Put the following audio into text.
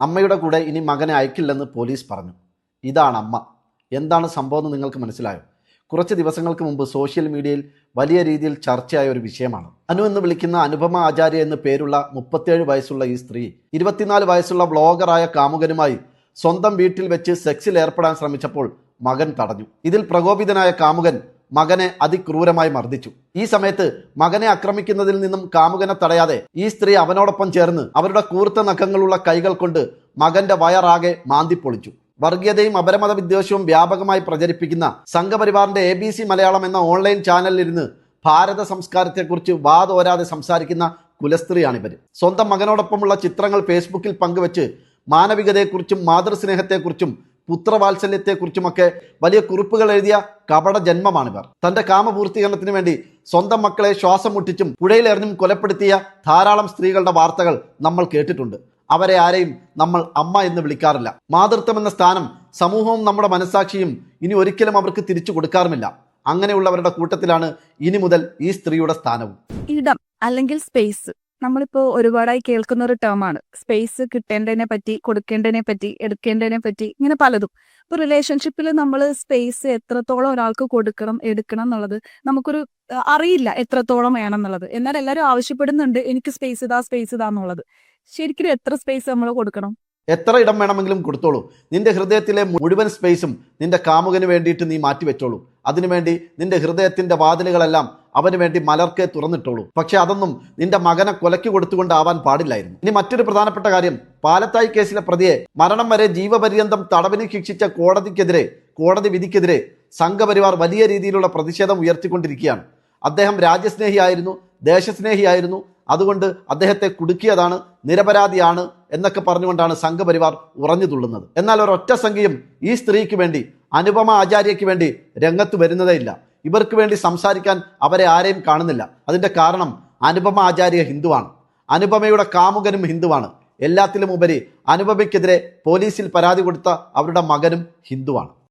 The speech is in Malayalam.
അമ്മയുടെ കൂടെ ഇനി മകനെ അയക്കില്ലെന്ന് പോലീസ് പറഞ്ഞു. ഇതാണ് അമ്മ. എന്താണ് സംഭവം എന്ന് നിങ്ങൾക്ക് മനസ്സിലായോ? കുറച്ച് ദിവസങ്ങൾക്ക് മുമ്പ് സോഷ്യൽ മീഡിയയിൽ വലിയ രീതിയിൽ ചർച്ചയായ ഒരു വിഷയമാണ്. അനു എന്ന് വിളിക്കുന്ന അനുപമ ആചാര്യ എന്ന് പേരുള്ള മുപ്പത്തേഴ് വയസ്സുള്ള ഈ സ്ത്രീ ഇരുപത്തിനാല് വയസ്സുള്ള ബ്ലോഗറായ കാമുകനുമായി സ്വന്തം വീട്ടിൽ വെച്ച് സെക്സിൽ ഏർപ്പെടാൻ ശ്രമിച്ചപ്പോൾ മകൻ തടഞ്ഞു. ഇതിൽ പ്രകോപിതനായ കാമുകൻ മകനെ അതിക്രൂരമായി മർദ്ദിച്ചു. ഈ സമയത്ത് മകനെ ആക്രമിക്കുന്നതിൽ നിന്നും കാമുകനെ തടയാതെ ഈ സ്ത്രീ അവനോടൊപ്പം ചേർന്ന് അവരുടെ കൂർത്ത നഖങ്ങളുള്ള കൈകൾ കൊണ്ട് മകന്റെ വയറാകെ മാന്തിപ്പൊളിച്ചു. വർഗീയതയും അപരമത വിദ്വേഷവും വ്യാപകമായി പ്രചരിപ്പിക്കുന്ന സംഘപരിവാറിന്റെ എ ബി സി മലയാളം എന്ന ഓൺലൈൻ ചാനലിലിരുന്ന് ഭാരത സംസ്കാരത്തെക്കുറിച്ച് വാതോരാതെ സംസാരിക്കുന്ന കുലസ്ത്രീയാണിവർ സ്വന്തം മകനോടൊപ്പമുള്ള ചിത്രങ്ങൾ ഫേസ്ബുക്കിൽ പങ്കുവച്ച് മാനവികതയെക്കുറിച്ചും മാതൃസ്നേഹത്തെക്കുറിച്ചും പുത്രവാത്സല്യത്തെക്കുറിച്ചുമൊക്കെ വലിയ കുറിപ്പുകൾ എഴുതിയ കപട ജന്മമാണിവർ തന്റെ കാമപൂർത്തീകരണത്തിന് വേണ്ടി സ്വന്തം മക്കളെ ശ്വാസം മുട്ടിച്ചും പുഴയിലെറിഞ്ഞും കൊലപ്പെടുത്തിയ ധാരാളം സ്ത്രീകളുടെ വാർത്തകൾ നമ്മൾ കേട്ടിട്ടുണ്ട്. അവരെ ആരെയും നമ്മൾ അമ്മ എന്ന് വിളിക്കാറില്ല. മാതൃത്വം എന്ന സ്ഥാനം സമൂഹവും നമ്മുടെ മനസാക്ഷിയും ഇനി ഒരിക്കലും അവർക്ക് തിരിച്ചു കൊടുക്കാറുമില്ല. അങ്ങനെയുള്ളവരുടെ കൂട്ടത്തിലാണ് ഇനി മുതൽ ഈ സ്ത്രീയുടെ സ്ഥാനവും. ഇടം അല്ലെങ്കിൽ സ്പേസ് നമ്മളിപ്പോ ഒരുപാടായി കേൾക്കുന്ന ഒരു ടേമാണ് സ്പേസ് കിട്ടേണ്ടതിനെ പറ്റി കൊടുക്കേണ്ടതിനെ പറ്റി എടുക്കേണ്ടതിനെ പറ്റി ഇങ്ങനെ പലതും. ഇപ്പൊ റിലേഷൻഷിപ്പിൽ നമ്മൾ സ്പേസ് എത്രത്തോളം ഒരാൾക്ക് കൊടുക്കണം എടുക്കണം എന്നുള്ളത് നമുക്കൊരു അറിയില്ല എത്രത്തോളം വേണം എന്നുള്ളത്. എന്നാൽ എല്ലാവരും ആവശ്യപ്പെടുന്നുണ്ട് എനിക്ക് സ്പേസ് ഇതാ സ്പേസ് ഇതാ എന്നുള്ളത്. ശരിക്കും എത്ര സ്പേസ് നമ്മൾ കൊടുക്കണം? എത്ര ഇടം വേണമെങ്കിലും കൊടുത്തോളൂ. നിന്റെ ഹൃദയത്തിലെ മുഴുവൻ സ്പേസും നിന്റെ കാമുകന് വേണ്ടിയിട്ട് നീ മാറ്റിവെച്ചോളൂ. അതിനുവേണ്ടി നിന്റെ ഹൃദയത്തിന്റെ വാതിലുകളെല്ലാം അവന് വേണ്ടി മലർക്കെ തുറന്നിട്ടോളൂ. പക്ഷെ അതൊന്നും നിന്റെ മകനെ കൊലയ്ക്ക് കൊടുത്തുകൊണ്ടാവാൻ പാടില്ലായിരുന്നു. ഇനി മറ്റൊരു പ്രധാനപ്പെട്ട കാര്യം പാലത്തായി കേസിലെ പ്രതിയെ മരണം വരെ ജീവപര്യന്തം തടവിന് ശിക്ഷിച്ച കോടതിക്കെതിരെ കോടതി വിധിക്കെതിരെ സംഘപരിവാർ വലിയ രീതിയിലുള്ള പ്രതിഷേധം ഉയർത്തിക്കൊണ്ടിരിക്കുകയാണ്. അദ്ദേഹം രാജ്യസ്നേഹിയായിരുന്നു ദേശസ്നേഹിയായിരുന്നു അതുകൊണ്ട് അദ്ദേഹത്തെ കുടുക്കിയതാണ് നിരപരാധിയാണ് എന്നൊക്കെ പറഞ്ഞുകൊണ്ടാണ് സംഘപരിവാർ ഉറഞ്ഞു തുള്ളുന്നത്. എന്നാൽ ഒരൊറ്റ സംഖ്യയും ഈ സ്ത്രീക്ക് വേണ്ടി അനുപമ ആചാര്യയ്ക്ക് വേണ്ടി രംഗത്ത് വരുന്നതേയില്ല ഇവർക്ക് വേണ്ടി സംസാരിക്കാൻ അവരെ ആരെയും കാണുന്നില്ല. അതിന്റെ കാരണം അനുപമ ആചാര്യ ഹിന്ദുവാണ്. അനുപമയുടെ കാമുകനും ഹിന്ദുവാണ്. എല്ലാത്തിലും ഉപരി അനുപമയ്ക്കെതിരെ പോലീസിൽ പരാതി കൊടുത്ത അവരുടെ മകനും ഹിന്ദുവാണ്.